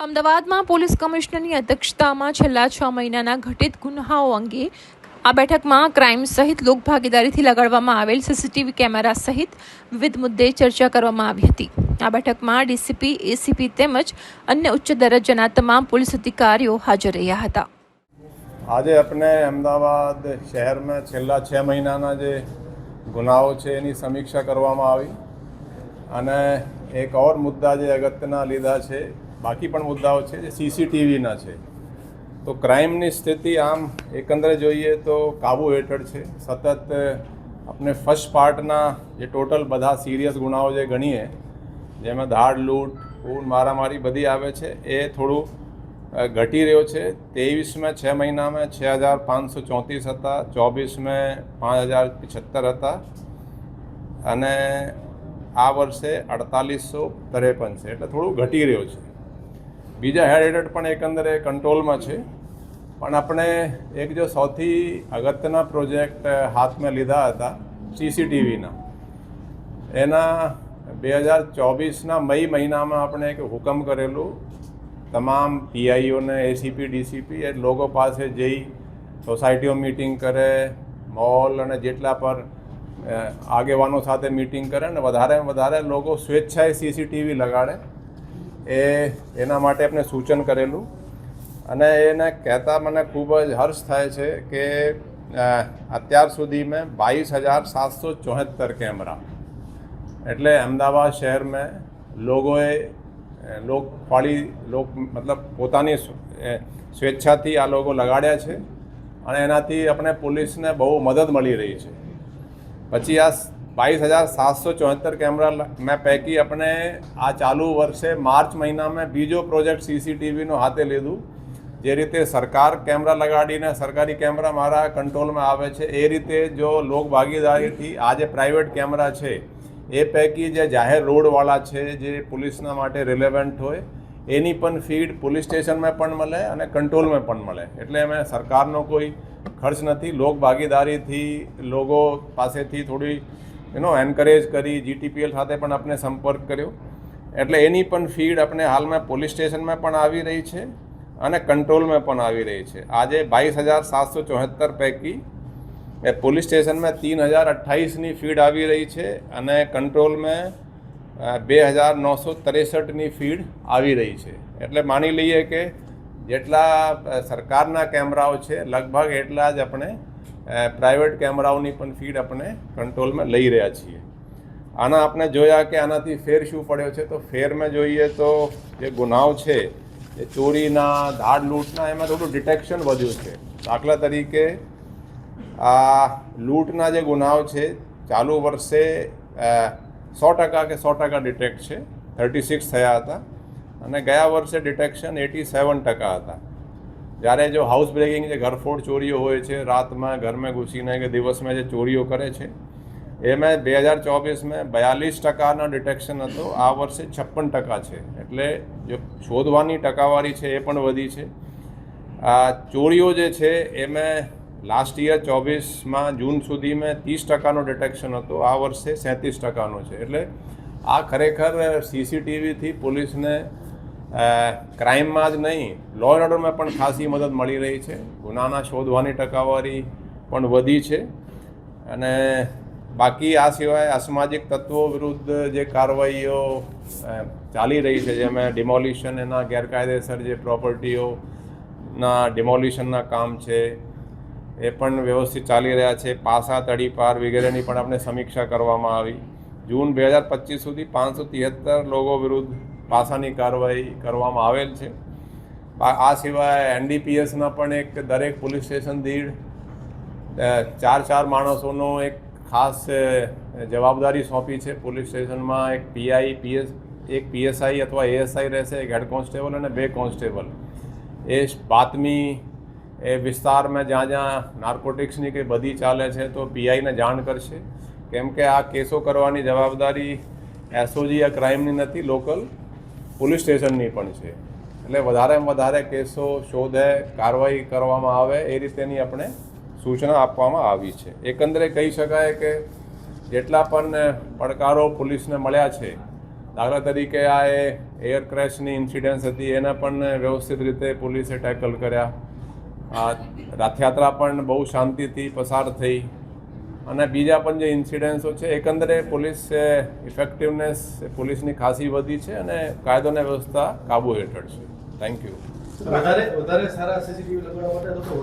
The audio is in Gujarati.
અમદાવાદમાં પોલીસ કમિશનરની અધ્યક્ષતામાં છેલ્લા છ મહિનાના ઘટિત ગુન્હાઓ અંગે આ બેઠકમાં ક્રાઇમ સહિત લોકભાગીદારીથી લગાડવામાં આવેલ સીસીટીવી કેમેરા સહિત વિવિધ મુદ્દે ચર્ચા કરવામાં આવી હતી. આ બેઠકમાં ડીસીપી, એસીપી તેમજ અન્ય ઉચ્ચ દરજ્જાના તમામ પોલીસ અધિકારીઓ હાજર રહ્યા હતા. આજે આપણે અમદાવાદ શહેરમાં છેલ્લા છ મહિનાના જે ગુનાઓ છે એની સમીક્ષા કરવામાં આવી. અને એક ઓર મુદ્દા જે અગત્યના લીધા છે બાકી પણ મુદ્દાઓ છે જે સીસીટીવીના છે. તો ક્રાઇમની સ્થિતિ આમ એકંદરે જોઈએ તો કાબુ હેઠળ છે. સતત આપણે ફર્સ્ટ પાર્ટના જે ટોટલ બધા સિરિયસ ગુનાઓ જે ગણીએ, જેમાં ધાડ, લૂંટ, ખૂન, મારામારી બધી આવે છે, એ થોડું ઘટી રહ્યો છે. ત્રેવીસમાં છ મહિનામાં છ હજાર પાંચસો ચોત્રીસ હતા. ચોવીસમાં પાંચ હજાર પિછત્તર હતા. અને આ વર્ષે અડતાલીસો ત્રેપન છે. એટલે થોડું ઘટી રહ્યો છે. બીજા હેડ પણ એકંદરે કંટ્રોલમાં છે. પણ આપણે એક જો સૌથી અગત્યના પ્રોજેક્ટ હાથમાં લીધા હતા સીસીટીવીના એના બે હજાર ચોવીસના મઈ મહિનામાં આપણે એક હુકમ કરેલું. તમામ પીઆઈઓને, એસીપી, ડીસીપી, એ લોકો પાસે જઈ સોસાયટીઓ મિટિંગ કરે મોલ અને જેટલા પર આગેવાનો સાથે મિટિંગ કરે ને વધારે વધારે લોકો સ્વેચ્છાએ સીસીટીવી લગાડે. એ એના માટે આપણે સૂચન કરેલું. અને એને કહેતા મને ખૂબ જ હર્ષ થાય છે કે અત્યાર સુધી મેં બાવીસ હજાર સાતસો ચોહત્તર કેમેરા. એટલે અમદાવાદ શહેરમાં લોકોએ અ, લોક ફાળી લોક મતલબ પોતાની સ્વેચ્છાથી આ લોકો લગાડ્યા છે. અને એનાથી આપણે પોલીસને બહુ મદદ મળી રહી છે. પછી આ બાવીસ હજાર સાતસો ચોહત્તર કેમેરા મેં પૈકી આપણે આ ચાલુ વર્ષે માર્ચ મહિનામાં બીજો પ્રોજેક્ટ સીસીટીવીનો હાથે લીધું જે રીતે સરકાર કેમેરા લગાડીને સરકારી કેમેરા મારા કંટ્રોલમાં આવે છે એ રીતે જો લોક ભાગીદારીથી આ જે પ્રાઇવેટ કેમેરા છે એ પૈકી જે જાહેર રોડવાળા છે જે પોલીસના માટે રિલેવન્ટ હોય એની પણ ફીડ પોલીસ સ્ટેશનમાં પણ મળે અને કંટ્રોલમાં પણ મળે એટલે અમે સરકારનો કોઈ ખર્ચ નથી લોક ભાગીદારીથી લોકો પાસેથી થોડી યુનો એન્કરેજ કરી જીટીપીએલ સાથે પણ આપણે સંપર્ક કર્યો. એટલે એની પણ ફીડ આપણે હાલમાં પોલીસ સ્ટેશનમાં પણ આવી રહી છે અને કંટ્રોલમાં પણ આવી રહી છે. આજે બાવીસ હજાર સાતસો ચોહત્તર પૈકી એ પોલીસ સ્ટેશનમાં તીન હજાર અઠ્ઠાવીસની ફીડ આવી રહી છે અને કંટ્રોલમાં બે હજાર નવસો ત્રેસઠની ફીડ આવી રહી છે. એટલે માની લઈએ કે જેટલા સરકારના કેમેરાઓ છે, લગભગ એટલા જ આપણે પ્રાઇવેટ કેમેરાઓની પણ ફીડ આપણે કંટ્રોલમાં લઈ રહ્યા છીએ. આના આપણે જોયા કે આનાથી ફેર શું પડ્યો છે? તો ફેરમાં જોઈએ તો જે ગુનાઓ છે, એ ચોરીના, ધાડ લૂંટના, એમાં થોડું ડિટેક્શન વધ્યું છે. દાખલા તરીકે, આ લૂંટના જે ગુનાઓ છે, ચાલુ વર્ષે સો ટકા કે સો ટકા ડિટેક્ટ છે. થર્ટી સિક્સ થયા હતા. અને ગયા વર્ષે ડિટેક્શન એટી સેવન ટકા હતા. જ્યારે જો હાઉસ બ્રેકિંગ જે ઘરફોડ ચોરીઓ હોય છે, રાતમાં ઘરમાં ઘૂસીને કે દિવસમાં જે ચોરીઓ કરે છે, એમાં બે હજાર ચોવીસમાં બયાલીસ ટકાનો ડિટેક્શન હતો. આ વર્ષે છપ્પન ટકા છે. એટલે જો શોધવાની ટકાવારી છે એ પણ વધી છે. આ ચોરીઓ જે છે, એમાં લાસ્ટ યર ચોવીસમાં જૂન સુધીમાં ત્રીસ ટકાનો ડિટેક્શન હતો. આ વર્ષે સેંત્રીસ ટકાનો છે. એટલે આ ખરેખર સીસીટીવીથી પોલીસને ક્રાઇમમાં જ નહીં લો એન્ડ ઓર્ડરમાં પણ ખાસી મદદ મળી રહી છે. ગુનાના શોધવાની ટકાવારી પણ વધી છે. અને બાકી આ સિવાય અસામાજિક તત્વો વિરુદ્ધ જે કાર્યવાહીઓ ચાલી રહી છે, જેમાં ડિમોલિશન એના ગેરકાયદેસર જે પ્રોપર્ટીઓના ડિમોલિશનના કામ છે, એ પણ વ્યવસ્થિત ચાલી રહ્યા છે. પાસા તડીપાર વગેરેની પણ આપણે સમીક્ષા કરવામાં આવી. જૂન બે હજાર પચીસ સુધી પાંચસો તિહત્તર લોકો વિરુદ્ધ પાસાની કાર્યવાહી કરવામાં આવેલ છે. આ સિવાય એનડીપીએસના પણ એક દરેક પોલીસ સ્ટેશન દીઠ ચાર ચાર માણસોનો એક ખાસ જવાબદારી સોંપી છે. પોલીસ સ્ટેશનમાં એક પીઆઈ, પીએસ, એક પીએસઆઈ અથવા એએસઆઈ રહેશે, એક હેડ કોન્સ્ટેબલ અને બે કોન્સ્ટેબલ. એ બાતમી, એ વિસ્તારમાં જ્યાં જ્યાં નાર્કોટિક્સની કે બધી ચાલે છે તો પીઆઈને જાણ કરશે. કેમ કે આ કેસો કરવાની જવાબદારી એસઓજી આ ક્રાઇમની નથી, લોકલ. પોલીસ સ્ટેશનની પણ છે. એટલે વધારેમાં વધારે કેસો શોધે, કાર્યવાહી કરવામાં આવે એ રીતેની આપણે સૂચના આપવામાં આવી છે. એકંદરે કહી શકાય કે જેટલા પણ પડકારો પોલીસને મળ્યા છે, દાખલા તરીકે આ એ એર ક્રેશની ઇન્સિડન્સ હતી, એને પણ વ્યવસ્થિત રીતે પોલીસે ટેકલ કર્યા. આ રથયાત્રા પણ બહુ શાંતિથી પસાર થઈ. અને બીજા પણ જે ઇન્સિડન્સો છે, એકંદરે પોલીસ ઇફેક્ટિવનેસ પોલીસની ખાસી વધી છે અને કાયદો અને વ્યવસ્થા કાબુ હેઠળ છે. થેન્ક યુ વધારે વધારે સારા સીસીટીવી લગાડવા માટે